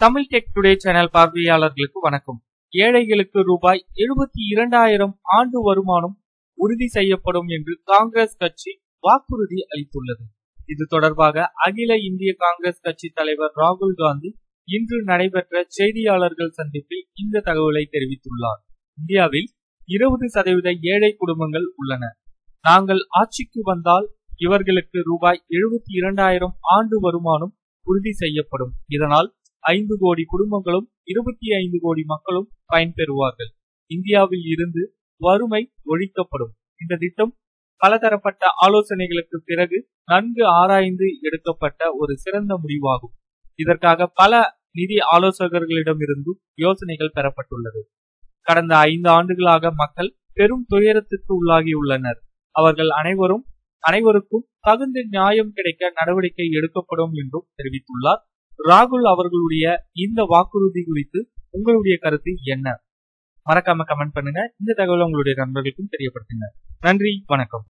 Tamil tech today channel பார்வையாளர்களுக்கு வணக்கம். ஏழைகளுக்கு ரூபாய் எழுபத்தி இரண்டாயிரம் ஆண்டு வருமானம் உறுதி செய்யப்படும் என்று காங்கிரஸ் கட்சி வாக்குறுதி அளித்துள்ளது. இது தொடர்பாக அகில இந்திய காங்கிரஸ் கட்சி தலைவர் ராகுல் காந்தி இன்று நடைபெற்ற செய்தியாளர்கள் சந்திப்பில் இந்த தகவலை தெரிவித்துள்ளார். இந்தியாவில் இருபது சதவீத ஏழை குடும்பங்கள் உள்ளன. நாங்கள் ஆட்சிக்கு வந்தால் இவர்களுக்கு ரூபாய் எழுபத்தி இரண்டாயிரம் ஆண்டு வருமானம் உறுதி செய்யப்படும். இதனால் ஐந்து கோடி குடும்பங்களும் இருபத்தி ஐந்து கோடி மக்களும் பயன்பெறுவார்கள். இந்தியாவில் இருந்து வறுமை ஒழிக்கப்படும். இந்த திட்டம் பலதரப்பட்ட ஆலோசனைகளுக்கு பிறகு நன்கு ஆராய்ந்து எடுக்கப்பட்ட ஒரு சிறந்த முடிவாகும். இதற்காக பல நிதி ஆலோசகர்களிடமிருந்தும் யோசனைகள் பெறப்பட்டுள்ளது. கடந்த ஐந்து ஆண்டுகளாக மக்கள் பெரும் துயரத்திற்கு உள்ளாகியுள்ளனர். அவர்கள் அனைவரும் அனைவருக்கும் தகுந்த நியாயம் கிடைக்க நடவடிக்கை எடுக்கப்படும் என்றும் தெரிவித்துள்ளார். ராகுல் அவர்களுடைய இந்த வாக்குறுதி குறித்து உங்களுடைய கருத்து என்ன? மறக்காம கமெண்ட் பண்ணுங்க. இந்த தகவலை உங்களுடைய நண்பர்களுக்கும் தெரியப்படுத்துங்க. நன்றி. வணக்கம்.